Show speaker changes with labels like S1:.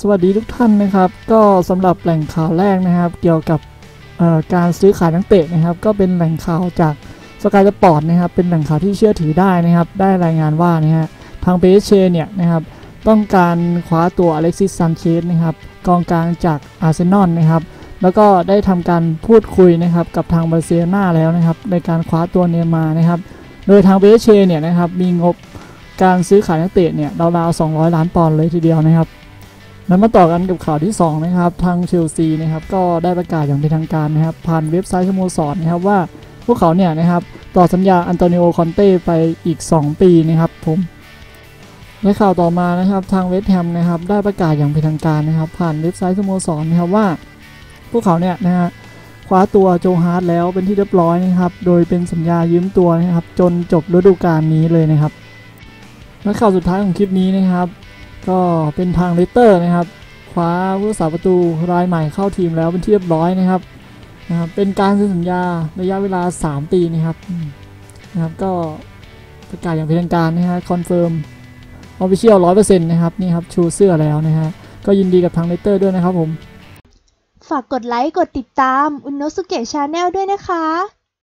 S1: สวัสดีทุกท่านนะครับ ก็สำหรับแหล่งข่าวแรกนะครับ เกี่ยวกับการซื้อขายนักเตะนะครับ ก็เป็นแหล่งข่าวจากสกายสปอร์ตนะครับ เป็นแหล่งข่าวที่เชื่อถือได้นะครับ ได้รายงานว่านะฮะทางเปเชเนี่ยนะครับ ต้องการคว้าตัวอเล็กซิสซันเชสนะครับกองกลางจากอาร์เซนอลนะครับ แล้วก็ได้ทำการพูดคุยนะครับกับทางบาร์เซโลนาแล้วนะครับในการคว้าตัวเนย์มานะครับ โดยทางเปเชเนี่ยนะครับมีงบการซื้อขายนักเตะเนี่ยราวๆ200 ล้านปอนด์เลยทีเดียวนะครับ แล้วมาต่อกันกับข่าวที่ 2 นะครับ ทางเชลซีนะครับก็ได้ประกาศอย่างเป็นทางการนะครับ ผ่านเว็บไซต์สโมสรนะครับว่าพวกเขาเนี่ยนะครับต่อสัญญาอันโตนิโอคอนเต้ไปอีก 2 ปีนะครับผมและข่าวต่อมานะครับทางเวสต์แฮมนะครับได้ประกาศอย่างเป็นทางการนะครับ ผ่านเว็บไซต์สโมสรนะครับว่า พวกเขาเนี่ยนะฮะคว้าตัวโจฮาร์ดแล้วเป็นที่เรียบร้อยนะครับ โดยเป็นสัญญายืมตัวนะครับ จนจบฤดูกาลนี้เลยนะครับและข่าวสุดท้ายของคลิปนี้นะครับ ก็เป็นทางเลสเตอร์นะครับคว้าผู้รักษาประตูรายใหม่เข้าทีมแล้วเป็นที่เรียบร้อยนะครับนะครับ เป็นการเซ็นสัญญาระยะเวลา 3 ปีนะครับนะครับ ก็ประกาศอย่างเป็นทางการนะฮะคอนเฟิร์มออฟฟิเชียลร้อยเปอร์เซ็นต์นะครับนี่ครับชูเสื้อแล้วนะฮะก็ยินดีกับทางเลสเตอร์ด้วยนะครับผม
S2: ฝากกดไลค์ กดติดตามอุนโนสุเกะชาแนลด้วยนะคะ